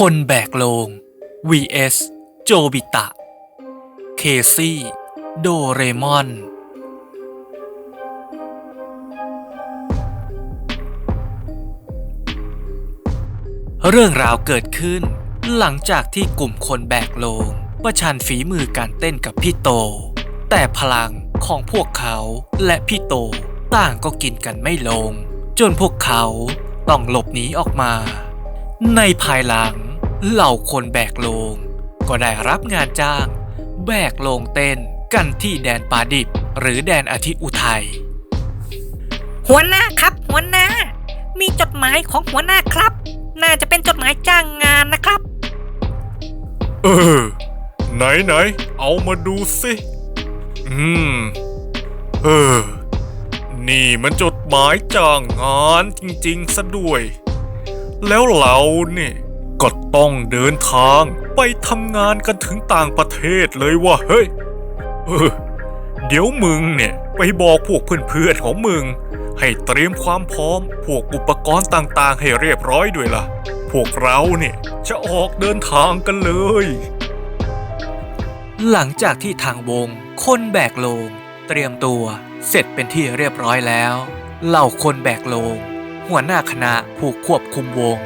คนแบกโลง vs โจบิตะ เคซี่ โดเรมอน เรื่องราวเกิดขึ้น หลังจากที่กลุ่มคนแบกโลง ประชันฝีมือการเต้นกับพี่โต แต่พลังของพวกเขาและพี่โตต่างก็กินกันไม่ลง จนพวกเขาต้องหลบหนีออกมา ในภายหลัง เหล่าคนแบกโลง ก็ได้รับงานจ้าง แบกโลงเต้นกันที่แดนปาดิบ หรือแดนอาทิอุทัย หัวหน้าครับ หัวหน้า มีจดหมายของหัวหน้าครับ น่าจะเป็นจดหมายจ้างงานนะครับ เออ ไหนไหนเอามาดูสิอืม เออ นี่มันจดหมายจ้างงานจริงๆซะด้วย แล้วเราเนี่ย ก็ต้องเดินทางไปทำงานกันถึงต่างประเทศเลยว่ะเฮ้ยเออเดี๋ยวมึงเนี่ย ไปบอกพวกเพื่อนๆของมึง ให้เตรียมความพร้อม พวกอุปกรณ์ต่างๆ ให้เรียบร้อยด้วยล่ะ พวกเราเนี่ยจะออกเดินทางกันเลย หลังจากที่ทางวง คนแบกโลง เตรียมตัวเสร็จเป็นที่เรียบร้อยแล้ว เหล่าคนแบกโลง หัวหน้าคณะผู้ควบคุมวง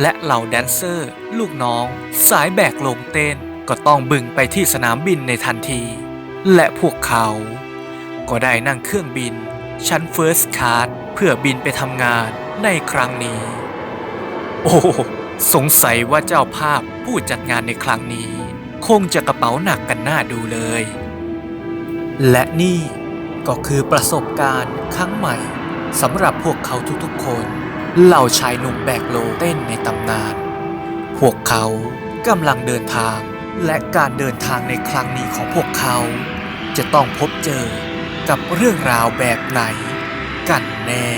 และเหล่าแดนเซอร์ ลูกน้อง สายแบกโลงเต้น ก็ต้องบึงไปที่สนามบินในทันที และพวกเขา ก็ได้นั่งเครื่องบิน ชั้นเฟิร์สคลาสเพื่อบินไปทำงานในครั้งนี้ โอ้สงสัยว่าเจ้าภาพผู้จัดงานในครั้งนี้ คงจะกระเป๋าหนักกันหน้าดูเลย และนี่ก็คือประสบการณ์ครั้งใหม่สำหรับพวกเขาทุกๆคน เหล่าชายหนุ่มแบกโลเต้นในตำนาน พวกเขากำลังเดินทาง และการเดินทางในครั้งนี้ของพวกเขา จะต้องพบเจอกับเรื่องราวแบบไหนกันแน่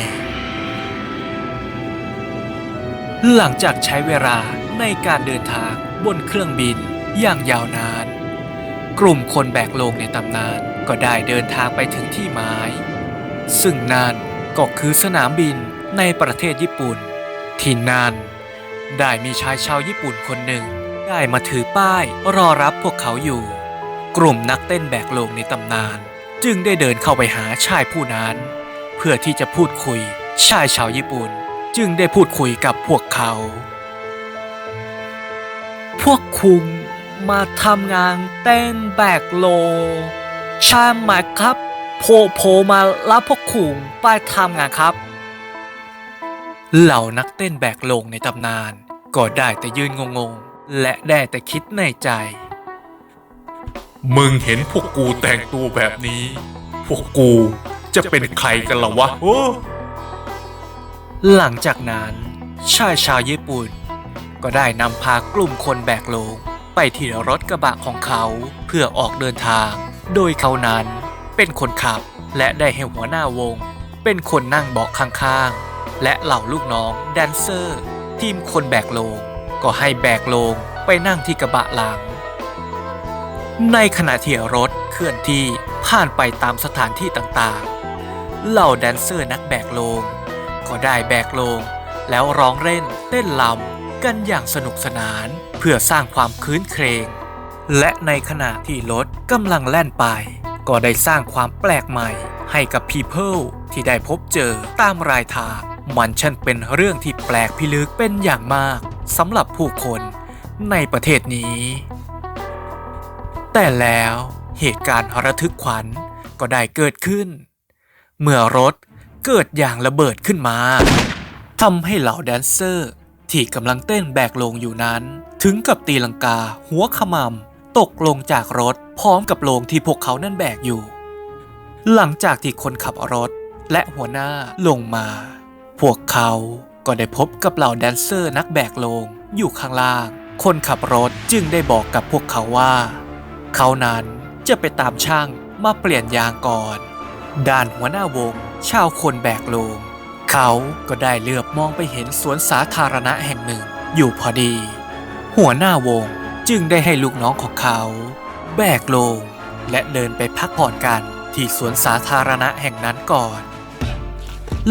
หลังจากใช้เวลาในการเดินทางบนเครื่องบินอย่างยาวนาน กลุ่มคนแบกโลงในตำนานก็ได้เดินทางไปถึงที่หมาย ซึ่งนั่นก็คือสนามบิน ในประเทศญี่ปุ่น ที่นั่นได้มีชายชาวญี่ปุ่นคนหนึ่ง ได้มาถือป้ายรอรับพวกเขาอยู่ กลุ่มนักเต้นแบกโลงในตำนาน จึงได้เดินเข้าไปหาชายผู้นั้น เพื่อที่จะพูดคุย ชายชาวญี่ปุ่น จึงได้พูดคุยกับพวกเขา พวกคุณมาทำงานเต้นแบกโล ใช่ไหมครับโพโพมารับพวกคุณไปทำงานครับ เหล่านักเต้นแบกโลงในตำนาน ก็ได้แต่ยืนงงๆ และได้แต่คิดในใจ มึงเห็นพวกกูแต่งตัวแบบนี้ พวกกูจะเป็นใครกันล่ะวะโอ้หลังจากนั้นชายชาวญี่ปุ่น ก็ได้นำพากลุ่มคนแบกโลงไปที่รถกระบะของเขาเพื่อออกเดินทาง โดยเขานั้นเป็นคนขับและได้ให้หัวหน้าวง เป็นคนนั่งเบาะข้างๆ และเหล่าลูกน้องแดนเซอร์ ทีมคนแบกโลง ก็ให้แบกโลงไปนั่งที่กระบะหลัง ในขณะที่รถเคลื่อนที่ผ่านไปตามสถานที่ต่างๆ เหล่าแดนเซอร์นักแบกโลง ก็ได้แบกโลง แล้วร้องเล่นเต้นลำกันอย่างสนุกสนานเพื่อสร้างความคืนเครงและในขณะที่รถกำลังแล่นไป ก็ได้สร้างความแปลกใหม่ให้กับ People ที่ได้พบเจอตามรายทาง มันช่างเป็นเรื่องที่แปลกพิลึกเป็นอย่างมากสำหรับผู้คนในประเทศนี้ แต่แล้วเหตุการณ์ระทึกขวัญก็ได้เกิดขึ้น เมื่อรถเกิดอย่างระเบิดขึ้นมาทำให้เหล่าแดนเซอร์ ที่กำลังเต้นแบกลงอยู่นั้น ถึงกับตีลังกาหัวขมำตกลงจากรถพร้อมกับโลงที่พวกเขานั่นแบกอยู่ หลังจากที่คนขับรถและหัวหน้าลงมา พวกเขาก็ได้พบกับเหล่าแดนเซอร์นักแบกโลงอยู่ข้างล่าง คนขับรถจึงได้บอกกับพวกเขาว่า เขานั้นจะไปตามช่างมาเปลี่ยนยางก่อน ด้านหัวหน้าวง ชาวคนแบกโลง เขาก็ได้เลือบมองไปเห็นสวนสาธารณะแห่งหนึ่งอยู่พอดี หัวหน้าวงจึงได้ให้ลูกน้องของเขา แบกโลงและเดินไปพักผ่อนกันที่สวนสาธารณะแห่งนั้นก่อน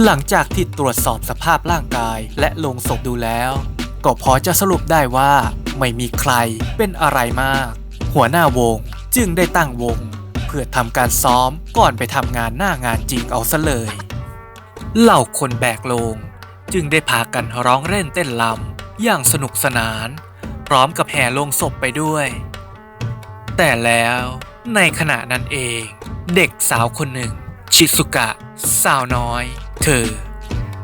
หลังจากที่ตรวจสอบสภาพร่างกาย และลงศพดูแล้ว ก็พอจะสรุปได้ว่า ไม่มีใครเป็นอะไรมาก หัวหน้าวงจึงได้ตั้งวง เพื่อทำการซ้อมก่อนไปทำงานหน้างานจริงเอาซะเลย เหล่าคนแบกโลง จึงได้พากันร้องเล่นเต้นลำอย่างสนุกสนาน พร้อมกับแห่ลงศพไปด้วย แต่แล้วในขณะนั้นเอง เด็กสาวคนหนึ่ง ชิซุกะ สาวน้อย อ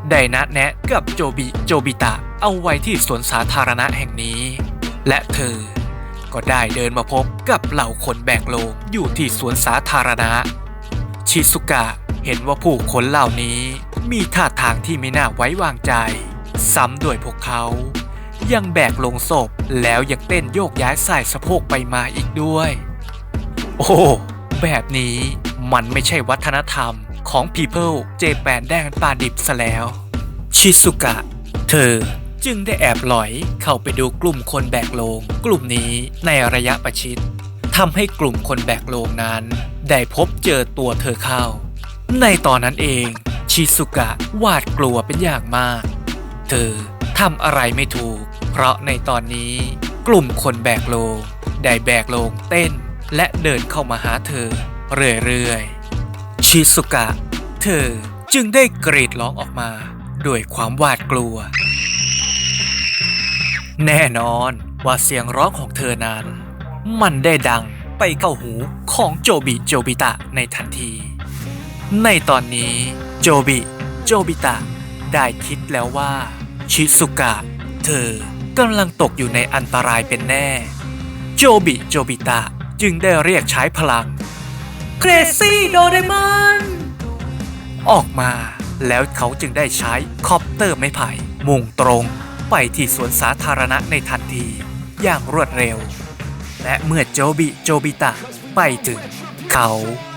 ได้นัดแนะกับโจบิโจบิตะเอาไว้ที่สวนสาธารณะแห่งนี้ และเธอ ก็ได้เดินมาพบกับเหล่าคนแบกโลงอยู่ที่สวนสาธารณะ ชิซุกะเห็นว่าผู้คนเหล่านี้มีท่าทางที่ไม่น่าไว้วางใจ ซ้ำด้วยพวกเขา ยังแบกลงศพแล้วยังเต้นโยกย้ายสายสะโพกไปมาอีกด้วย โอ้ แบบนี้มันไม่ใช่วัฒนธรรม ของ People เจแปนแดงปาดิบซะแล้ว ชิซุกะ เธอจึงได้แอบหลอยเข้าไปดูกลุ่มคนแบกโลง กลุ่มนี้ในระยะประชิดทำให้กลุ่มคนแบกโลงนั้น ได้พบเจอตัวเธอเข้า ในตอนนั้นเองชิซุกะหวาดกลัวเป็นอย่างมาก เธอทำอะไรไม่ถูก เพราะในตอนนี้ กลุ่มคนแบกโลง ได้แบกโลงเต้น และเดินเข้ามาหาเธอ เรื่อยๆ ชิซุกะ เธอจึงได้กรีดร้องออกมาด้วยความหวาดกลัว แน่นอนว่าเสียงร้องของเธอนั้น มันได้ดังไปเข้าหูของโจบิโจบิตะในทันที ในตอนนี้โจบิโจบิตะได้คิดแล้วว่า ชิซุกะ เธอกำลังตกอยู่ในอันตรายเป็นแน่ โจบิโจบิตะจึงได้เรียกใช้พลัง เครซี่โดเรมอนออกมาแล้วเขาจึงได้ใช้คอปเตอร์ไม้ไผ่ มุ่งตรงไปที่สวนสาธารณะในทันที อย่างรวดเร็ว และเมื่อโจบิโจบิตะไปถึง เขา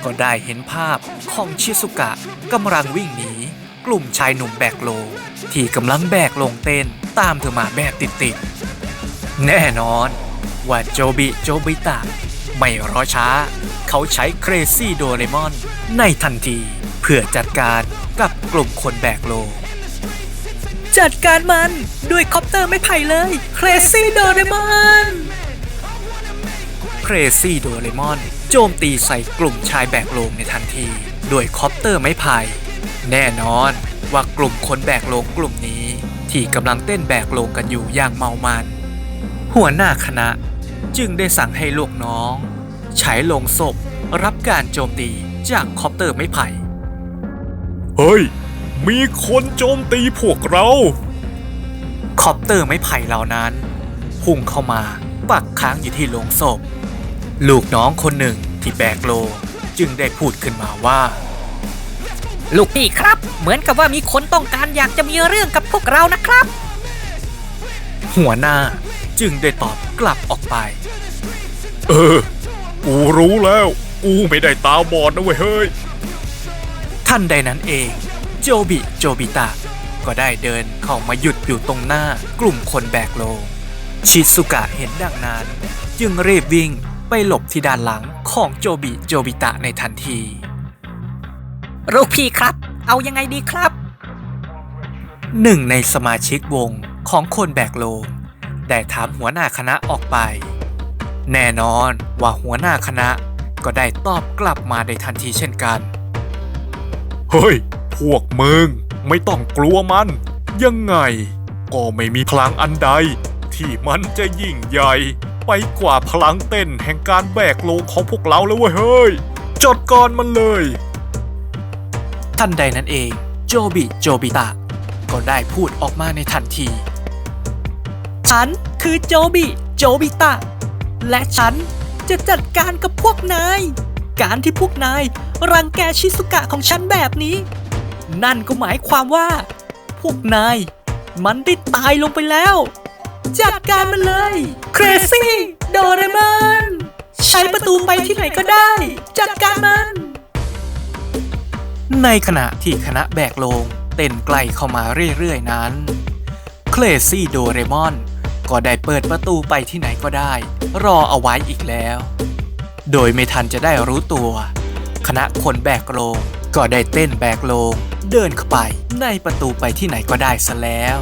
ก็ได้เห็นภาพของชิซุกะกำลังวิ่งหนี กลุ่มชายหนุ่มแบกโล ที่กำลังแบกลงเต้นตามเธอมาแบบติดๆแน่นอนว่าโจบิโจบิตะ ไม่รอช้า เขาใช้เครซี่โดเรมอนในทันที เพื่อจัดการกับกลุ่มคนแบกโล จัดการมันด้วยคอปเตอร์ไม่ไผ่เลยเครซี่โดเรมอนเครซี่โดเรมอนโจมตีใส่กลุ่มชายแบกโลงในทันที ด้วยคอปเตอร์ไม้ไผ่แน่นอนว่ากลุ่มคนแบกโลงกลุ่มนี้ ที่กำลังเต้นแบกโลงกันอยู่อย่างเมามัน หัวหน้าคณะ จึงได้สั่งให้ลูกน้อง ใช้ลงศพรับการโจมตีจากคอปเตอร์ไม้ไผ่ เฮ้ย มีคนโจมตีพวกเรา คอปเตอร์ไม้ไผ่เหล่านั้น พุ่งเข้ามาปักค้างอยู่ที่โลงศพ ลูกน้องคนหนึ่งที่แบกโลงจึงได้พูดขึ้นมาว่า ลูกพี่ครับ เหมือนกับว่ามีคนต้องการอยากจะมีเรื่องกับพวกเรานะครับ หัวหน้า จึงได้ตอบกลับออกไป เออ กูรู้แล้ว กูไม่ได้ตาบอดนะเว้ยเฮ้ย ท่านใดนั้นเอง โจบิโจบิตะ ก็ได้เดินเข้ามาหยุดอยู่ตรงหน้ากลุ่มคนแบกโลง ชิซุกะเห็นดังนั้น จึงรีบวิ่งไปหลบที่ด้านหลังของโจบิโจบิตะในทันทีลูกพี่ครับ เอายังไงดีครับ หนึ่งในสมาชิกวงของคนแบกโลง ได้ถามหัวหน้าคณะออกไป แน่นอนว่าหัวหน้าคณะก็ได้ตอบกลับมาในทันทีเช่นกัน เฮ้ย พวกมึงไม่ต้องกลัวมัน ยังไง ก็ไม่มีพลังอันใด ที่มันจะยิ่งใหญ่ ไปกว่าพลังเต้นแห่งการแบกโลงของพวกเราแล้วเว้ยเฮ้ยจดก่อนมันเลยทันใดนั้นเอง โจบิ โจบิตะ ก็ได้พูดออกมาในทันที ฉันคือโจบิโจบิตะ และฉันจะจัดการกับพวกนาย การที่พวกนายรังแกชิสุกะของฉันแบบนี้ นั่นก็หมายความว่า พวกนาย มันได้ตายลงไปแล้ว จัดการมันเลยเครซี่โดเรมอนใช้ประตูไปที่ไหนก็ได้ จัดการมัน ในขณะที่คณะแบกโลงเต้นใกลเข้ามาเรื่อยๆนั้น เคลซี่โดเรมอน ก็ได้เปิดประตูไปที่ไหนก็ได้ รอเอาไว้อีกแล้ว โดยไม่ทันจะได้รู้ตัว คณะคนแบกโลงก็ได้เต้นแบกโลง เดินเข้าไปในประตูไปที่ไหนก็ได้ซะแล้ว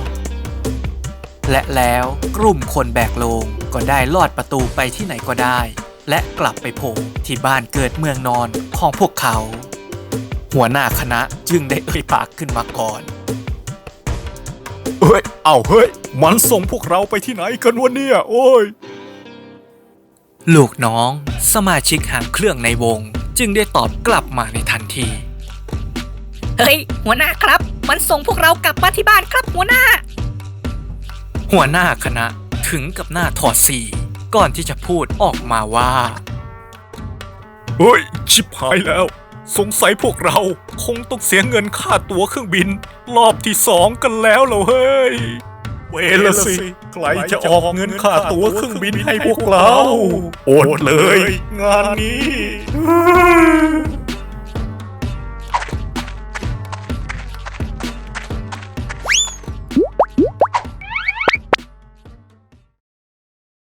และแล้วกลุ่มคนแบกโลงก็ได้ลอดประตูไปที่ไหนก็ได้ และกลับไปโผล่ที่บ้านเกิดเมืองนอนของพวกเขา หัวหน้าคณะจึงได้เอ่ยปากขึ้นมาก่อน ฮ้ย เอาเฮ้ย มันส่งพวกเราไปที่ไหนกันวะเนี่ย โอ้ย ลูกน้อง สมาชิกหางเครื่องในวง จึงได้ตอบกลับมาในทันที เฮ้ย หัวหน้าครับ มันส่งพวกเรากลับมาที่บ้านครับหัวหน้า หัวหน้าคณะถึงกับหน้าถอดสีก่อนที่จะพูดออกมาว่า เฮ้ย ชิบหายแล้ว สงสัยพวกเราคงต้องเสียเงินค่าตั๋วเครื่องบิน รอบที่สองกันแล้วเหรอเฮ้ย เวละสิ ใครจะออกเงินค่าตั๋วเครื่องบินให้พวกเรา โอดเลย งานนี้